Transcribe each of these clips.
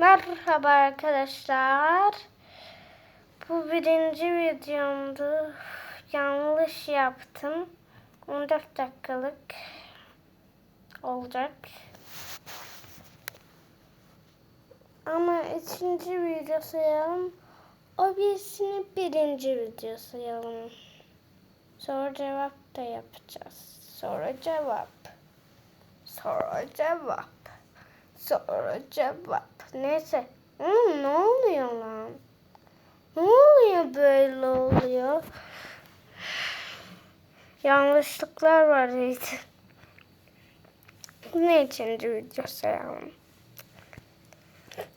Merhaba arkadaşlar. Bu birinci videomdu. Yanlış yaptım. 14 dakikalık olacak. Ama ikinci video sayalım. O birisini birinci video sayalım. Soru cevap da yapacağız. Soru cevap. Soru cevap. Soru cevap. Neyse. Hmm, ne oluyor lan? Ne oluyor böyle oluyor? Yanlışlıklar var iyiydi. Ne ikinci video sayalım.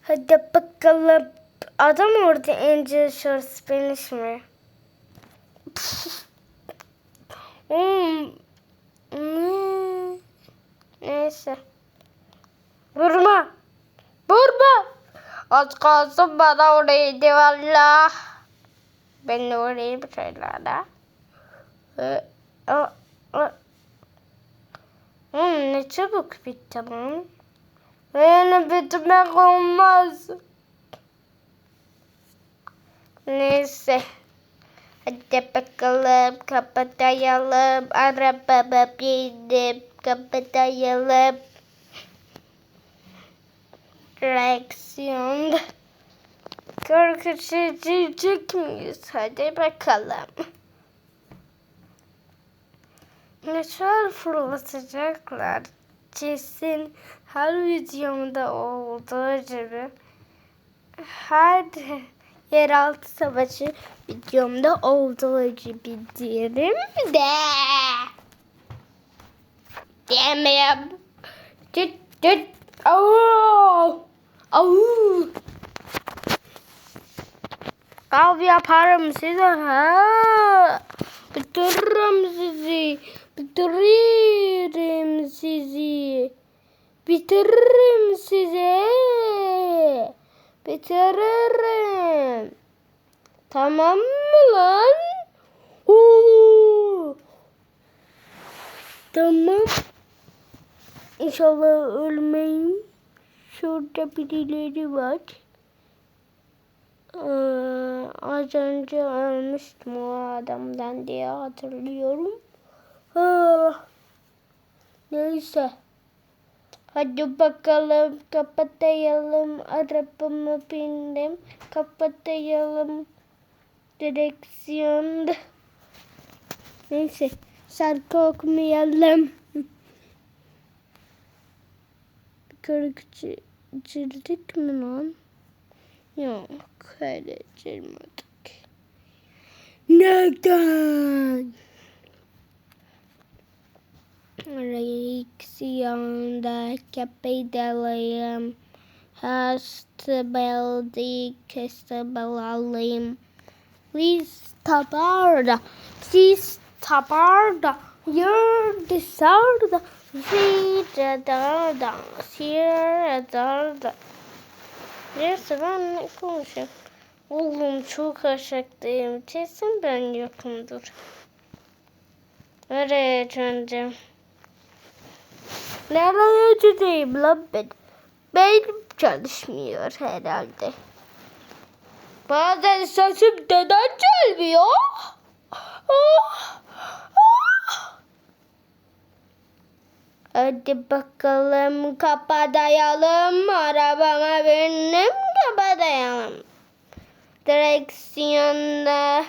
Hadi bakalım. Adam orada Angel Short Spanish mi? Hmm. Neyse. Az kalsın bana oraydı valla. Ben de orayı bir şeylerle. Ee. Hmm, ne çabuk bitti lan. Yani bitmek olmaz. Neyse. Hadi bakalım kapatayalım. Arabama bindim. Kapatayalım. Reaksiyon. Korkutucu miyiz? Hadi bakalım. Meşal fırlatacaklar. Kesin her videomda olduğu gibi. Her yeraltı savaşı videomda olduğu gibi diyelim de. Diyemem. Düt düt. Au. Au. Av yaparım size ha. Bitiririm sizi. Bitiririm sizi. Bitiririm sizi. Bitiririm. Tamam mı lan? Oo. Tamam. İnşallah ölmeyim. Şurada birileri var. Ee, az önce ölmüştüm o adamdan diye hatırlıyorum. Ah. Neyse. Hadi bakalım kapatayalım. Arabamı bindim. Kapatayalım. Direksiyonda. Neyse. Şarkı okumayalım. Yukarı Cildik mi lan? Yok öyle cilmadık. Neden? Reaksiyonda kapıdalıyım. hast beldi kıstabalalıyım. Biz tabarda, siz tabarda, yürü dışarıda. Sarda. Zira darda. Zira darda. Neyse ben ne konuşayım? Oğlum çok aşaktayım. Kesin ben yokumdur. Nereye döneceğim? Nereye gideyim lan ben? Beynim çalışmıyor herhalde. Bazen sesim neden gelmiyor? Ah, ah. Hadi bakalım kapatayalım. Arabama bindim kapatayalım. Direksiyonda.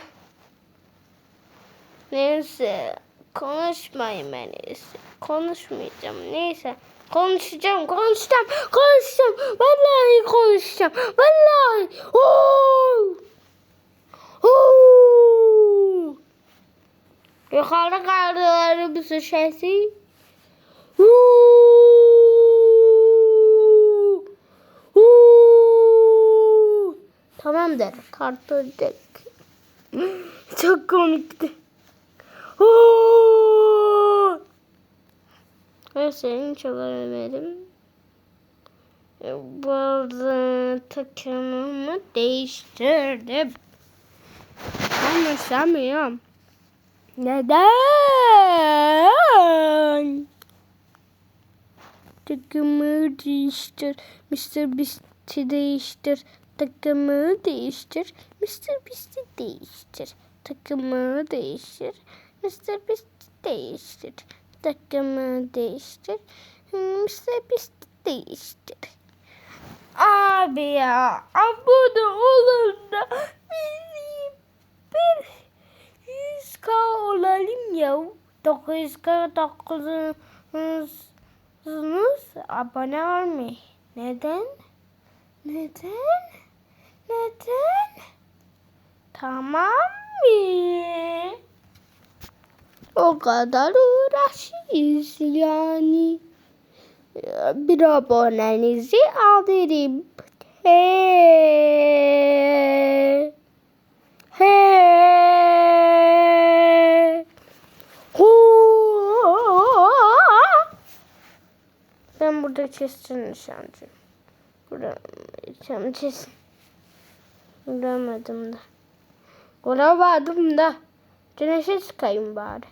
Neyse. Konuşmayayım en iyisi. Konuşmayacağım. Neyse. Konuşacağım, konuşacağım, konuşacağım. Vallahi konuşacağım. Vallahi. Oo! Oo! Yukarı kaldırlarımızın sesi. Huu! Huu! Kartıldık. Çok komikti. Huu! Senin çalabilirim. Bu arada takımımı değiştirdim. Konuşamıyorum. Neden? Takımı değiştir. Mr. Beast Beast'i değiştir. Takımı değiştir. Mr. Beast'i değiştir. Takımı değiştir. Mr. Beast'i değiştir. Takımı değiştir. Mr. Beast'i değiştir. Abi ya abone olun da bir 100k olalım ya. 900k 900'unuz abone olmayı. Neden? Neden? Neden? Tamam mı? O kadar uğraşıyoruz yani. Bir abonenizi alırım. He. He. Kesin nişancı. Burada nişancı kesin. Göremedim de. Göremedim de. Güneşe çıkayım bari.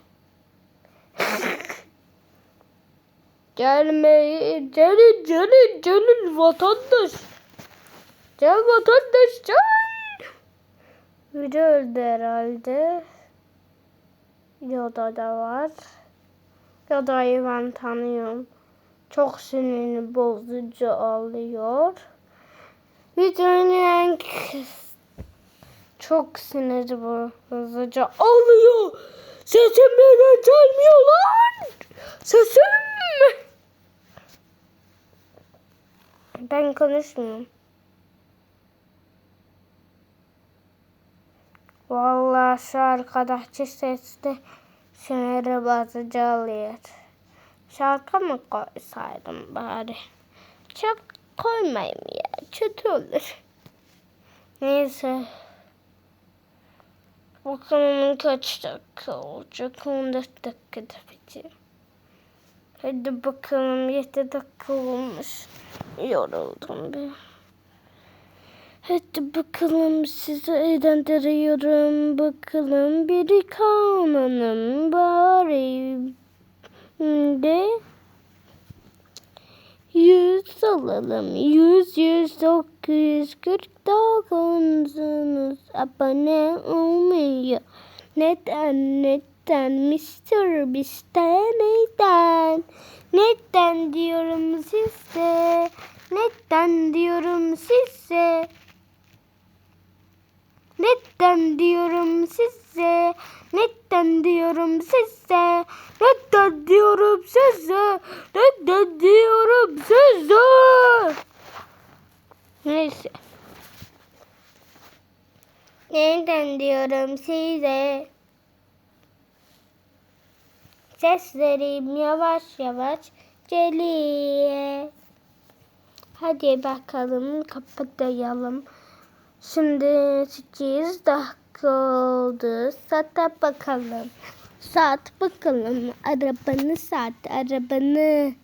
Gelmeyin, gelin, gelin, gelin vatandaş. Gel vatandaş, gel. Biri öldü herhalde. Yoda da var. Yoda'yı ben tanıyorum. Çok sinirini bozucu oluyor. Videonun en çok siniri bozucu oluyor. Sesim neden gelmiyor lan? Sesim. Ben konuşmuyorum. Vallahi şu arkadaşçı sesli siniri bozucu oluyor. Şarkı mı koysaydım bari? Çok koymayayım ya. Kötü olur. Neyse. Bakalım kaç dakika olacak? 14 dakikada bitiyor. Hadi bakalım 7 dakika olmuş. Yoruldum bir. Hadi bakalım sizi eğlendiriyorum. Bakalım biri kanunum bari. De yüz alalım. Yüz yüz dokuz yüz kırk dokuzunuz abone olmuyor. Neden neden Mr. Beast'e neden? Neden diyorum size? Neden diyorum size? Neden diyorum size? Neden diyorum size? Neden diyorum size? Neden diyorum size? Neyse. Neden diyorum size? Seslerim yavaş yavaş geliyor. Hadi bakalım kapatayalım. Şimdi 8 dakika oldu. Saate bakalım. Saat bakalım. Arabanı saat. Arabanı.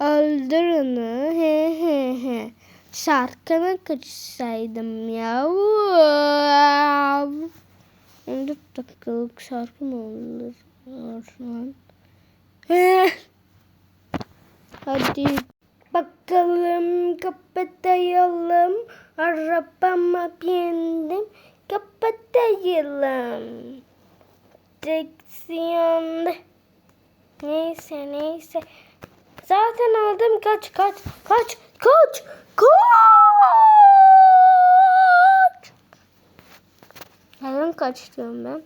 Öldür onu. He he he. Şarkını kaçsaydım ya. 14 dakikalık şarkı mı olur? Hadi bakalım kapatayalım. Arabama bindim kapatayalım. Direksiyonda. Neyse neyse. Zaten aldım kaç kaç kaç kaç kaç. Neden kaç diyorum ben?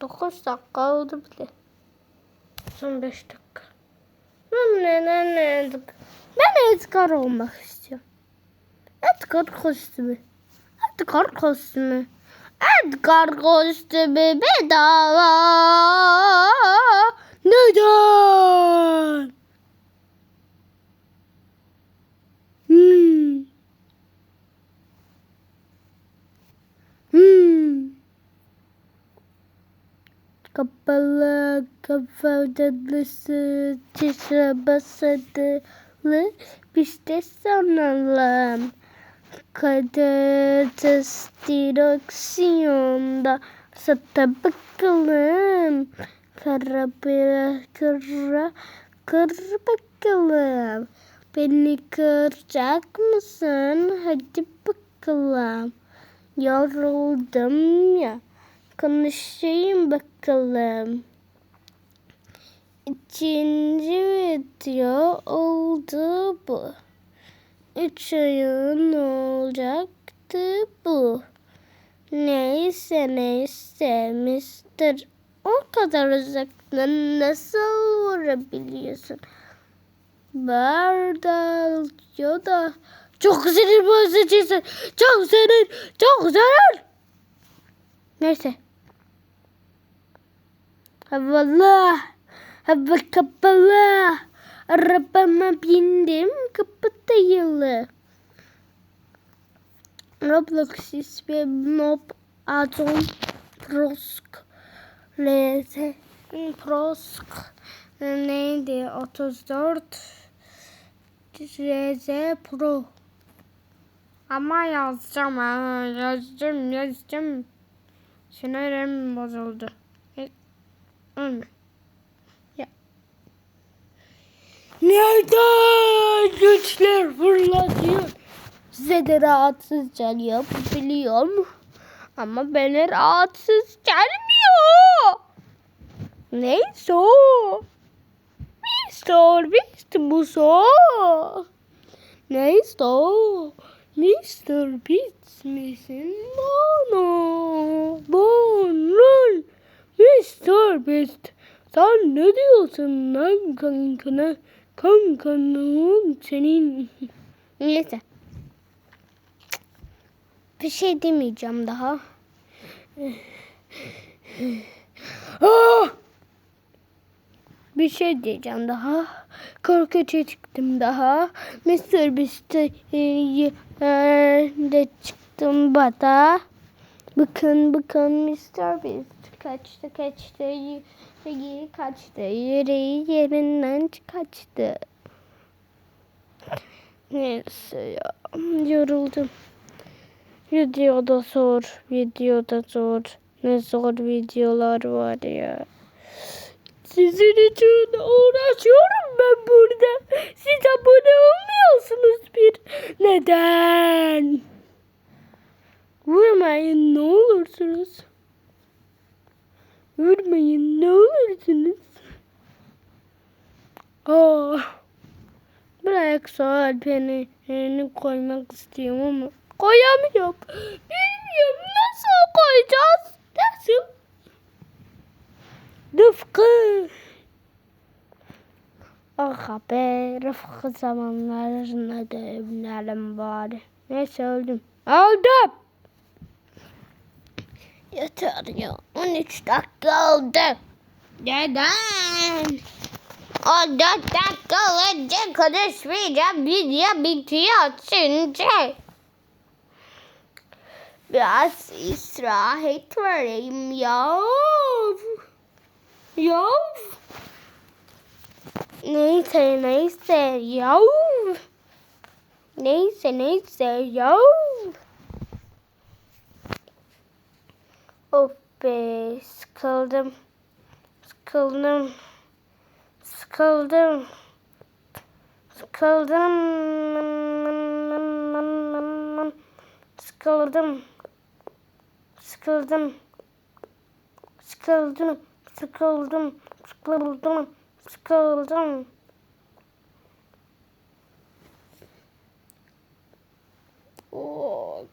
9 dakika oldu bile. Son 5 dakika. Ben neden Edgar? Ben Edgar olmak istiyorum. Edgar kostümü. Edgar kostümü. Edgar kostümü bedava. Neden? Hmm. Hmm. Kapalı kafalısı çişe basadılı işte sanalım. Kadetes direksiyonda sata bakalım. Kara bir kara kır bakalım. Beni kıracak mısın? Hadi bakalım. Yoruldum ya. Konuşayım bakalım. İkinci video oldu bu. Üç oyun olacaktı bu. Neyse neyse Mister o kadar uzaktan nasıl vurabiliyorsun? Bardalıyor da çok sinir bozucusun. Çok sinir, çok sinir. Neyse. Havalı, hava kapalı. Arabama bindim, kapı dayalı. Roblox ismi Mob Adon Prosk. RZ Prosk. Neydi? 34 RZ Pro. Ama yazacağım ha. Yazdım yazdım sinirim bozuldu. E, Ölme. Ya. Nereden güçler fırlatıyor? Size de rahatsızca yapabiliyorum. Ama bana rahatsız gelmiyor. Neyse o. Mr. Beast bu so. Neyse o. Mr. Beast misin bana? Bana. Mr. Beast. Sen ne diyorsun lan kankana? Kankanın senin. Neyse. Bir şey demeyeceğim daha. Ah! Bir şey diyeceğim daha. Korkuça çıktım daha. Mr. Beast'e de çıktım bada. Bakın bakın Mr. Beast kaçtı kaçtı yüreği kaçtı yüreği yerinden kaçtı. Neyse ya yoruldum. Videoda zor, videoda zor. Ne zor videolar var ya. Sizin için uğraşıyorum ben burada. Siz abone olmuyorsunuz bir. Neden? Vurmayın ne olursunuz. Vurmayın ne olursunuz. Ah. Buraya soğan peynini koymak istiyorum ama koyamıyorum. Bilmiyorum nasıl koyacağız. Nasıl? Rıfkı. Ah be Rıfkı zamanlarına dönelim bari. Neyse öldüm. Öldüm. Yeter ya. 13 dakika oldu. Neden? 14 dakika önce konuşmayacağım. Video bitiyor çünkü. Biraz istirahat vereyim ya. Ya. Neyse neyse ya. Neyse neyse ya. Of be sıkıldım. Sıkıldım. Sıkıldım. Sıkıldım. Sıkıldım. Sıkıldım. Sıkıldım. Sıkıldım. Sıkıldım. Sıkıldım. Oh,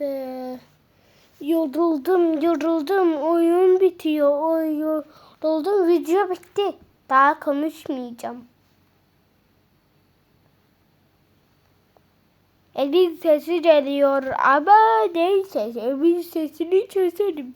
be. Yoruldum, yoruldum. Oyun bitiyor. Oy, yoruldum. Video bitti. Daha konuşmayacağım. Evin sesi geliyor ama neyse evin sesini çözerim.